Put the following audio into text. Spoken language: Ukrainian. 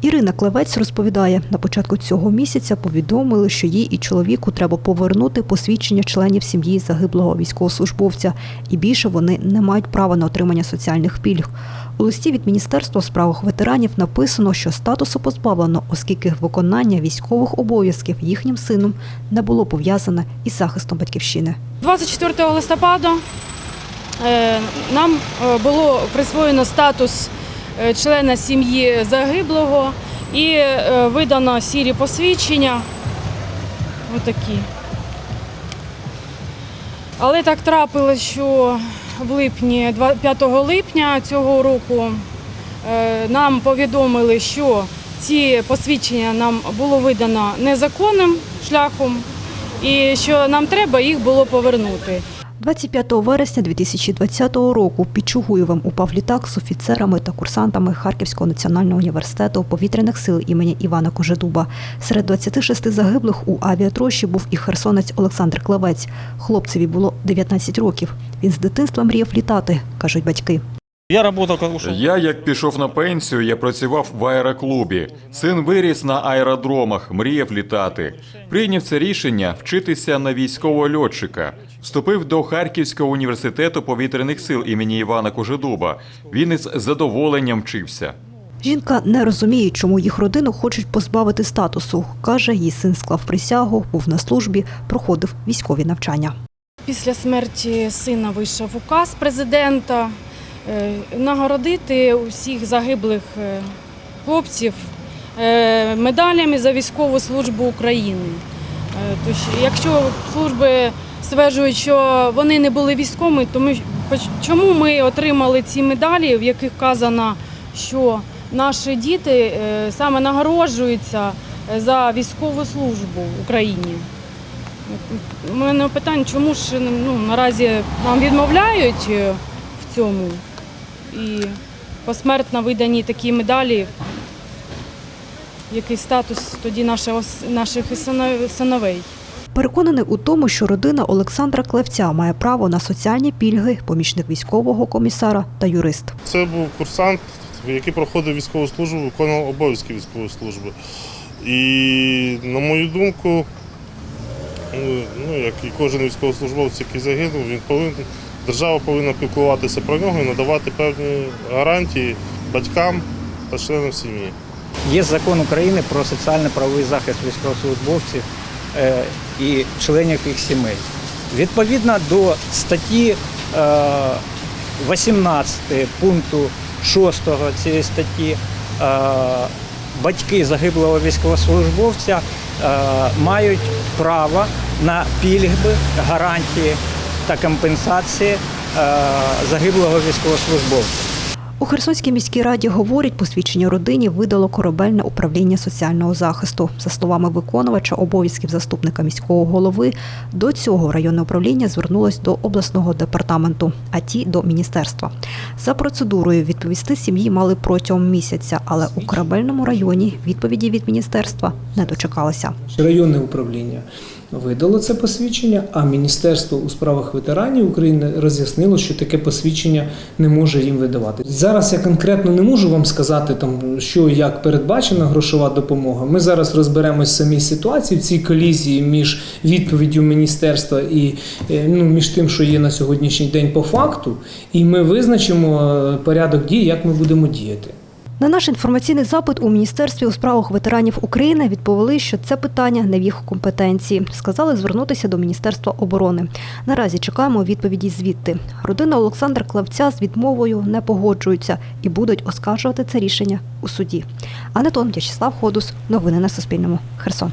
Ірина Клевець розповідає, на початку цього місяця повідомили, що їй і чоловіку треба повернути посвідчення членів сім'ї загиблого військовослужбовця, і більше вони не мають права на отримання соціальних пільг. У листі від Міністерства справах ветеранів написано, що статусу позбавлено, оскільки виконання військових обов'язків їхнім сином не було пов'язане із захистом батьківщини. 24 листопада е, нам е, було присвоєно статус члена сім'ї загиблого і е, видано сірі посвідчення. Отакі. Але так трапилось, що в липні, два- 5 липня цього року е, нам повідомили, що ці посвідчення нам було видано незаконним шляхом і що нам треба їх було повернути. 25 вересня 2020 року під Чугуєвим упав літак з офіцерами та курсантами Харківського національного університету повітряних сил імені Івана Кожедуба. Серед 26 загиблих у авіатрощі був і херсонець Олександр Клевець. Хлопцеві було 19 років. Він з дитинства мріяв літати, кажуть батьки. Я работал, как ушел. Я, як пішов на пенсію, я працював в аероклубі. Син виріс на аеродромах, мріяв літати. Прийняв це рішення вчитися на військового льотчика. Вступив до Харківського університету повітряних сил імені Івана Кожедуба. Він із задоволенням вчився. Жінка не розуміє, чому їх родину хочуть позбавити статусу. Каже, її син склав присягу, був на службі, проходив військові навчання. Після смерті сина вийшов указ президента нагородити усіх загиблих е, хлопців е, медалями за військову службу України. Е, Тож, якщо служби стверджують, що вони не були військовими, то ми чому ми отримали ці медалі, в яких вказано, що наші діти е, саме нагороджуються е, за військову службу в Україні? У мене питання, чому ж ну, наразі нам відмовляють е, в цьому і посмертно видані такі медалі. Який статус тоді наших синовей? Переконаний у тому, що родина Олександра Клевця має право на соціальні пільги, помічник військового комісара та юрист. Це був курсант, який проходив військову службу, виконував обов'язки військової служби. І, на мою думку, ну, ну, як і кожен військовослужбовець, який загинув, він повинен, держава повинна піклуватися про нього і надавати певні гарантії батькам та членам сім'ї. Є закон України про соціально-правовий захист військовослужбовців е, і членів їх сімей. Відповідно до статті е, 18 пункту 6 цієї статті е, батьки загиблого військовослужбовця е, мають право на пільги, гарантії та компенсації е, загиблого військовослужбовця. У Херсонській міській раді говорять, посвідчення родині видало корабельне управління соціального захисту. За словами виконувача обов'язків заступника міського голови, до цього районне управління звернулось до обласного департаменту, а ті до міністерства. За процедурою відповісти сім'ї мали протягом місяця, але у корабельному районі відповіді від міністерства не дочекалися. Районне управління видало це посвідчення, а Міністерство у справах ветеранів України роз'яснило, що таке посвідчення не може їм видавати. Зараз я конкретно не можу вам сказати, там що як передбачена грошова допомога. Ми зараз розберемось в самій ситуації в цій колізії між відповіддю міністерства і е, ну, між тим, що є на сьогоднішній день по факту, і ми визначимо е, порядок дій, як ми будемо діяти. На наш інформаційний запит у міністерстві у справах ветеранів України відповіли, що це питання не в їх компетенції. Сказали звернутися до міністерства оборони. Наразі чекаємо відповіді звідти. Родина Олександра Клавця з відмовою не погоджується і будуть оскаржувати це рішення у суді. Анатон В'ячеслав Ходус. Новини на Суспільному. Херсон.